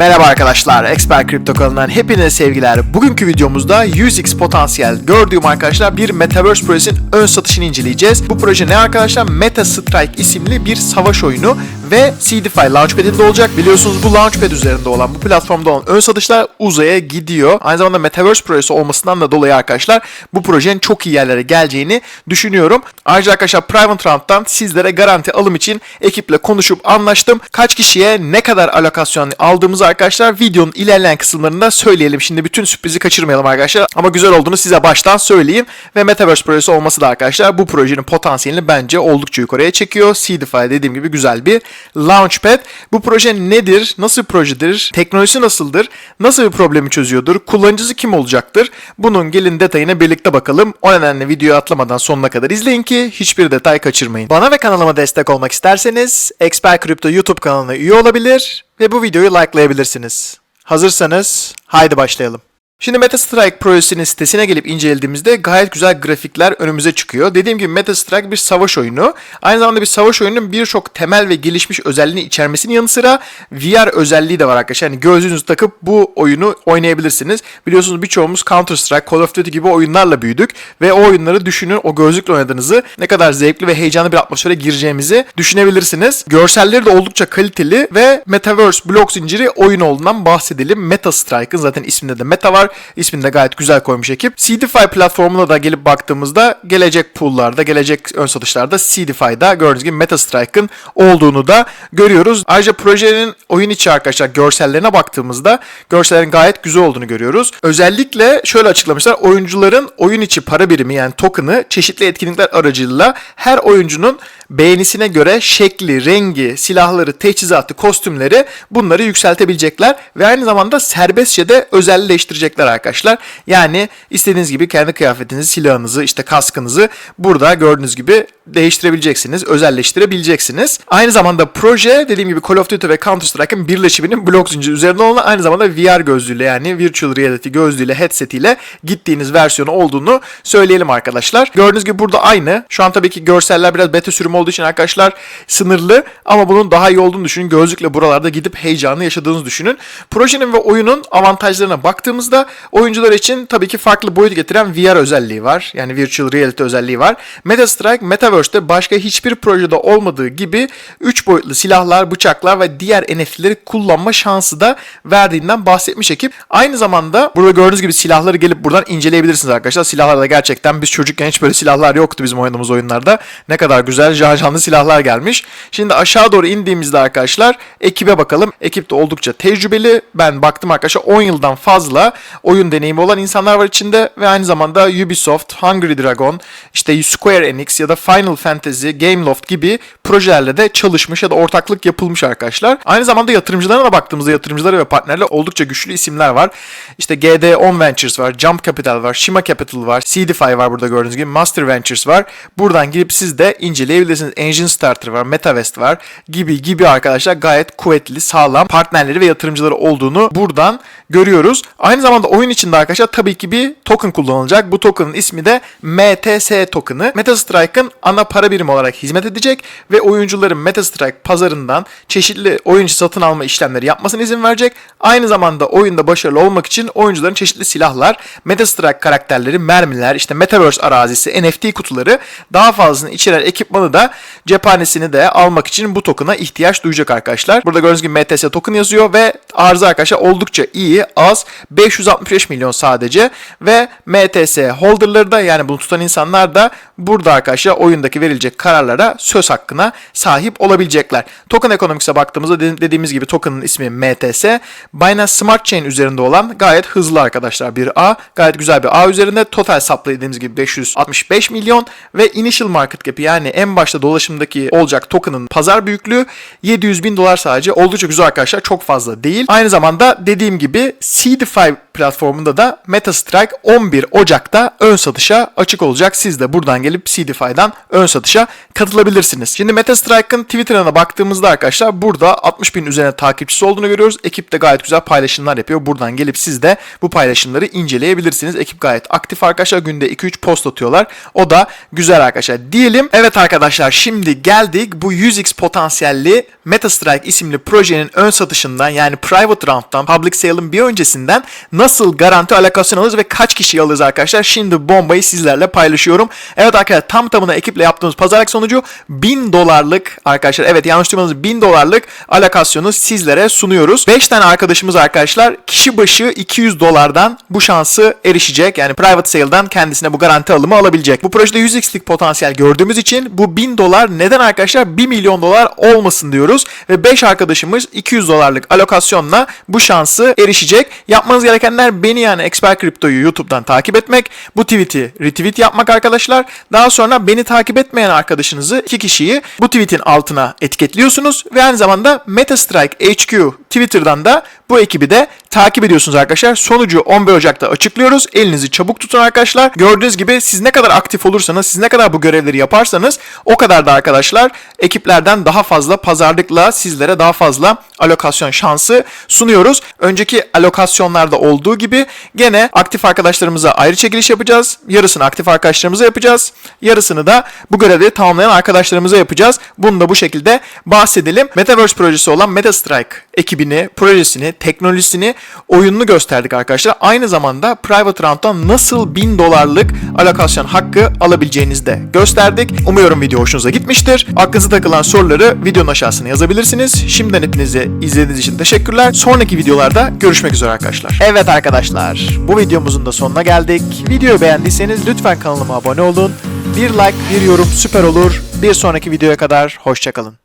Merhaba arkadaşlar, Expert Crypto kanalından hepinize sevgiler. Bugünkü videomuzda 100x potansiyel gördüğüm arkadaşlar bir Metaverse projesinin ön satışını inceleyeceğiz. Bu proje ne arkadaşlar? Meta Strike isimli bir savaş oyunu ve CDFI Launchpad'inde olacak. Biliyorsunuz bu Launchpad üzerinde olan, bu platformda olan ön satışlar uzaya gidiyor. Aynı zamanda Metaverse projesi olmasından da dolayı arkadaşlar bu projenin çok iyi yerlere geleceğini düşünüyorum. Ayrıca arkadaşlar Private Round'dan sizlere garanti alım için ekiple konuşup anlaştım. Kaç kişiye ne kadar alokasyon aldığımızı arkadaşlar videonun ilerleyen kısımlarında söyleyelim. Şimdi bütün sürprizi kaçırmayalım arkadaşlar. Ama güzel olduğunu size baştan söyleyeyim. Ve Metaverse projesi olması da arkadaşlar bu projenin potansiyelini bence oldukça yukarıya çekiyor. Seedify dediğim gibi güzel bir Launchpad. Bu proje nedir? Nasıl bir projedir? Teknolojisi nasıldır? Nasıl bir problemi çözüyordur? Kullanıcısı kim olacaktır? Bunun gelin detayına birlikte bakalım. O nedenle videoyu atlamadan sonuna kadar izleyin ki hiçbir detay kaçırmayın. Bana ve kanalıma destek olmak isterseniz Expert Crypto YouTube kanalına üye olabilir ve bu videoyu likelayabilirsiniz. Hazırsanız haydi başlayalım. Şimdi MetaStrike projesinin sitesine gelip incelediğimizde gayet güzel grafikler önümüze çıkıyor. Dediğim gibi MetaStrike bir savaş oyunu. Aynı zamanda bir savaş oyununun birçok temel ve gelişmiş özelliğini içermesinin yanı sıra VR özelliği de var arkadaşlar. Yani gözlüğünüzü takıp bu oyunu oynayabilirsiniz. Biliyorsunuz birçoğumuz Counter Strike, Call of Duty gibi oyunlarla büyüdük ve o oyunları düşünün o gözlükle oynadığınızı ne kadar zevkli ve heyecanlı bir atmosfere gireceğimizi düşünebilirsiniz. Görselleri de oldukça kaliteli ve Metaverse blok zinciri oyun olduğundan bahsedelim. MetaStrike'ın zaten isminde de Meta var. İsmini de gayet güzel koymuş ekip. CDFI platformuna da gelip baktığımızda gelecek pool'larda, gelecek ön satışlarda CDFI'da gördüğünüz gibi MetaStrike'ın olduğunu da görüyoruz. Ayrıca projenin oyun içi arkadaşlar görsellerine baktığımızda görsellerin gayet güzel olduğunu görüyoruz. Özellikle şöyle açıklamışlar. Oyuncuların oyun içi para birimi yani token'ı çeşitli etkinlikler aracılığıyla her oyuncunun beğenisine göre şekli, rengi, silahları, teçhizatı, kostümleri bunları yükseltebilecekler ve aynı zamanda serbestçe de özelleştirecekler arkadaşlar. Yani istediğiniz gibi kendi kıyafetinizi, silahınızı, işte kaskınızı burada gördüğünüz gibi değiştirebileceksiniz, özelleştirebileceksiniz. Aynı zamanda proje dediğim gibi Call of Duty ve Counter Strike'ın birleşiminin blok zinciri üzerinde olan aynı zamanda VR gözlüğüyle yani Virtual Reality gözlüğüyle, headset gittiğiniz versiyonu olduğunu söyleyelim arkadaşlar. Gördüğünüz gibi burada aynı. Şu an tabii ki görseller biraz beta sürümü olduğu için arkadaşlar sınırlı ama bunun daha iyi olduğunu düşünün. Gözlükle buralarda gidip heyecanı yaşadığınızı düşünün. Projenin ve oyunun avantajlarına baktığımızda oyuncular için tabii ki farklı boyut getiren VR özelliği var. Yani Virtual Reality özelliği var. MetaStrike, Metaverse'de başka hiçbir projede olmadığı gibi 3 boyutlu silahlar, bıçaklar ve diğer NFT'leri kullanma şansı da verdiğinden bahsetmiş ekip. Aynı zamanda burada gördüğünüz gibi silahları gelip buradan inceleyebilirsiniz arkadaşlar. Silahlar da gerçekten biz çocukken hiç böyle silahlar yoktu bizim oynadığımız oyunlarda. Ne kadar güzel canlı silahlar gelmiş. Şimdi aşağı doğru indiğimizde arkadaşlar ekibe bakalım. Ekip de oldukça tecrübeli. Ben baktım arkadaşlar 10 yıldan fazla oyun deneyimi olan insanlar var içinde ve aynı zamanda Ubisoft, Hungry Dragon, işte Square Enix ya da Final Fantasy, Gameloft gibi projelerle de çalışmış ya da ortaklık yapılmış arkadaşlar. Aynı zamanda yatırımcılarına da baktığımızda yatırımcıları ve partnerler oldukça güçlü isimler var. İşte GD10 Ventures var, Jump Capital var, Shima Capital var, CDFI var burada gördüğünüz gibi, Master Ventures var. Buradan girip siz de inceleyebilirsiniz. Engine Starter var, MetaVest var gibi gibi arkadaşlar gayet kuvvetli, sağlam partnerleri ve yatırımcıları olduğunu buradan görüyoruz. Aynı zamanda oyun içinde arkadaşlar tabii ki bir token kullanılacak. Bu token'ın ismi de MTS token'ı. MetaStrike'ın ana para birimi olarak hizmet edecek ve oyuncuların MetaStrike pazarından çeşitli oyuncu satın alma işlemleri yapmasına izin verecek. Aynı zamanda oyunda başarılı olmak için oyuncuların çeşitli silahlar, MetaStrike karakterleri, mermiler, işte Metaverse arazisi, NFT kutuları daha fazlasını içeren ekipmanı da cephanesini de almak için bu token'a ihtiyaç duyacak arkadaşlar. Burada gördüğünüz gibi MTS token yazıyor ve arzı arkadaşlar oldukça iyi, az. 565 milyon sadece ve MTS holderları da yani bunu tutan insanlar da burada arkadaşlar oyundaki verilecek kararlara söz hakkına sahip olabilecekler. Token Economics'e baktığımızda dediğimiz gibi token'ın ismi MTS. Binance Smart Chain üzerinde olan gayet hızlı arkadaşlar bir A. Gayet güzel bir A üzerinde. Total supply dediğimiz gibi 565 milyon ve initial market cap'i yani en başta dolaşımdaki olacak token'ın pazar büyüklüğü 700 bin dolar sadece. Oldukça güzel arkadaşlar. Çok fazla değil. Aynı zamanda dediğim gibi CDFI platformunda da MetaStrike 11 Ocak'ta ön satışa açık olacak. Siz de buradan gelip CDFI'den ön satışa katılabilirsiniz. Şimdi MetaStrike'ın Twitter'ına baktığımızda arkadaşlar burada 60 bin üzerine takipçisi olduğunu görüyoruz. Ekip de gayet güzel paylaşımlar yapıyor. Buradan gelip siz de bu paylaşımları inceleyebilirsiniz. Ekip gayet aktif arkadaşlar. Günde 2-3 post atıyorlar. O da güzel arkadaşlar. Diyelim evet arkadaşlar şimdi geldik bu 100x potansiyelli MetaStrike isimli projenin ön satışından yani private round'dan public sale'ın bir öncesinden nasıl garanti alokasyon alırız ve kaç kişi alırız arkadaşlar? Şimdi bombayı sizlerle paylaşıyorum. Evet arkadaşlar tam tamına ekiple yaptığımız pazarlık sonucu 1000 dolarlık arkadaşlar evet yanlış duymadınız 1000 dolarlık alokasyonu sizlere sunuyoruz. 5 tane arkadaşımız arkadaşlar kişi başı 200 dolardan bu şansı erişecek. Yani private sale'dan kendisine bu garanti alımı alabilecek. Bu projede 100x'lik potansiyel gördüğümüz için bu 1000 dolar neden arkadaşlar 1 milyon dolar olmasın diyoruz. Ve 5 arkadaşımız 200 dolarlık alokasyonla bu şansı erişecek. Yapmanız gerekenler beni yani Expert Crypto'yu YouTube'dan takip etmek. Bu tweet'i retweet yapmak arkadaşlar. Daha sonra beni takip etmeyen arkadaşınızı iki kişiyi bu tweet'in altına etiketliyorsunuz. Ve aynı zamanda MetaStrike HQ Twitter'dan da bu ekibi de takip ediyorsunuz arkadaşlar. Sonucu 11 Ocak'ta açıklıyoruz. Elinizi çabuk tutun arkadaşlar. Gördüğünüz gibi siz ne kadar aktif olursanız, siz ne kadar bu görevleri yaparsanız o kadar da arkadaşlar ekiplerden daha fazla pazarlıkla sizlere daha fazla alokasyon şansı sunuyoruz. Önceki alokasyonlarda olduğu gibi gene aktif arkadaşlarımıza ayrı çekiliş yapacağız. Yarısını aktif arkadaşlarımıza yapacağız. Yarısını da bu görevi tamamlayan arkadaşlarımıza yapacağız. Bunu da bu şekilde bahsedelim. Metaverse projesi olan MetaStrike ekibini, projesini, teknolojisini, oyununu gösterdik arkadaşlar. Aynı zamanda Private Round'dan nasıl 1000 dolarlık alokasyon hakkı alabileceğinizi de gösterdik. Umuyorum video hoşunuza gitmiştir. Aklınıza takılan soruları videonun aşağısına yazabilirsiniz. Şimdiden hepinize izlediğiniz için teşekkürler. Sonraki videolarda görüşmek üzere arkadaşlar. Evet arkadaşlar, bu videomuzun da sonuna geldik. Videoyu beğendiyseniz lütfen kanalıma abone olun. Bir like, bir yorum süper olur. Bir sonraki videoya kadar hoşçakalın.